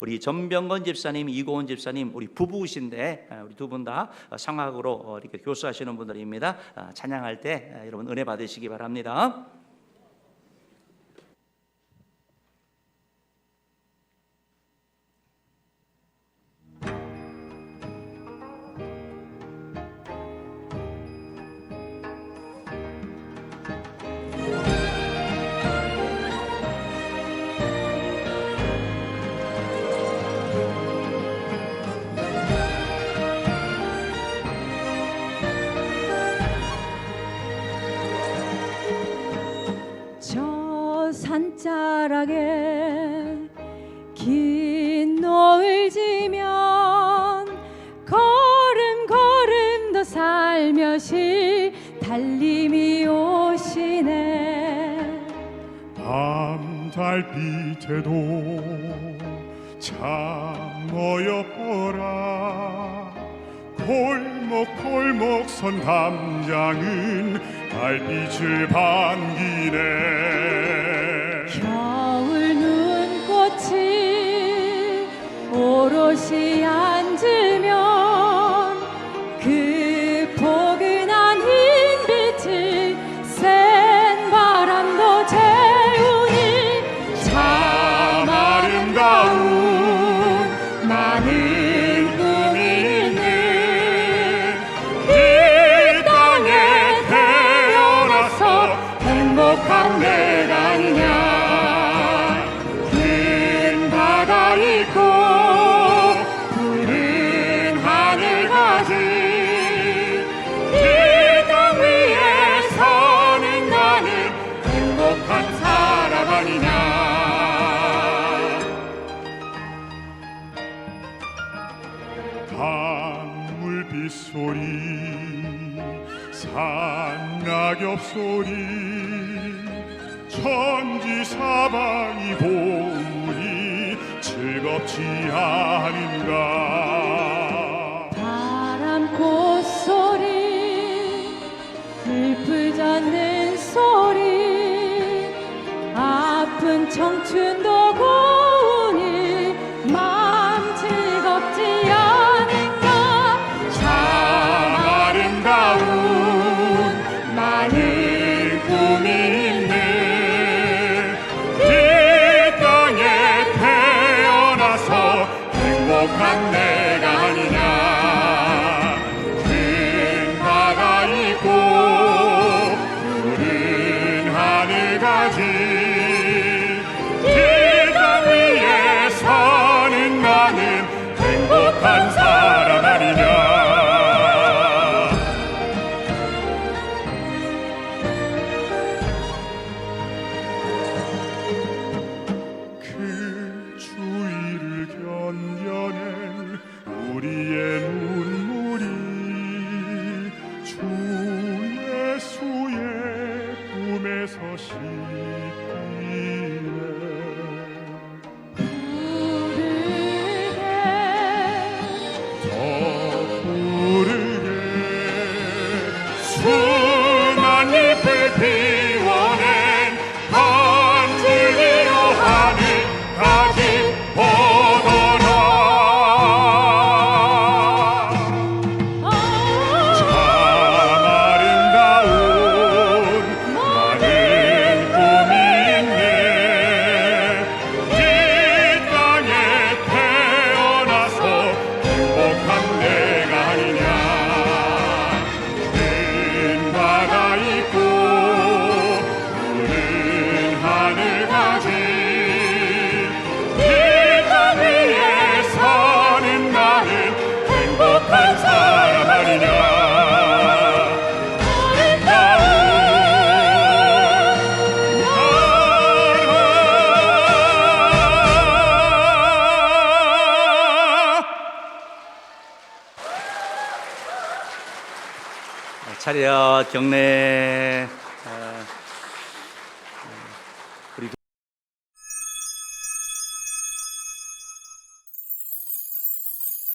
우리 전병건 집사님, 이고은 집사님, 우리 부부이신데 아, 우리 두 분 다 상학으로 어, 이렇게 교수하시는 분들입니다. 아, 찬양할 때 아, 여러분 은혜 받으시기 바랍니다. 산자락에 긴 노을 지면 걸음 걸음 더 살며시 달림이 오시네. 밤 달빛에도 참 어여뻐라. 골목 골목 선 담장은 달빛을 반기네 오롯이 앉으면 그 포근한 흰빛을 센 바람도 재우니 참 아름다운 많은 꿈이 있는 이 땅에 태어나서 행복한 내가 아니냐? 큰 바다 있고 강물빛 소리 산낙엽 소리 천지 사방이 보니 즐겁지 않은가. 바람 꽃소리 불풀 젖는 소리 아픈 청춘도 행 견뎌낸 우리의 눈물이 주 예수의 꿈에서 씻기네 차렷 경례. 어,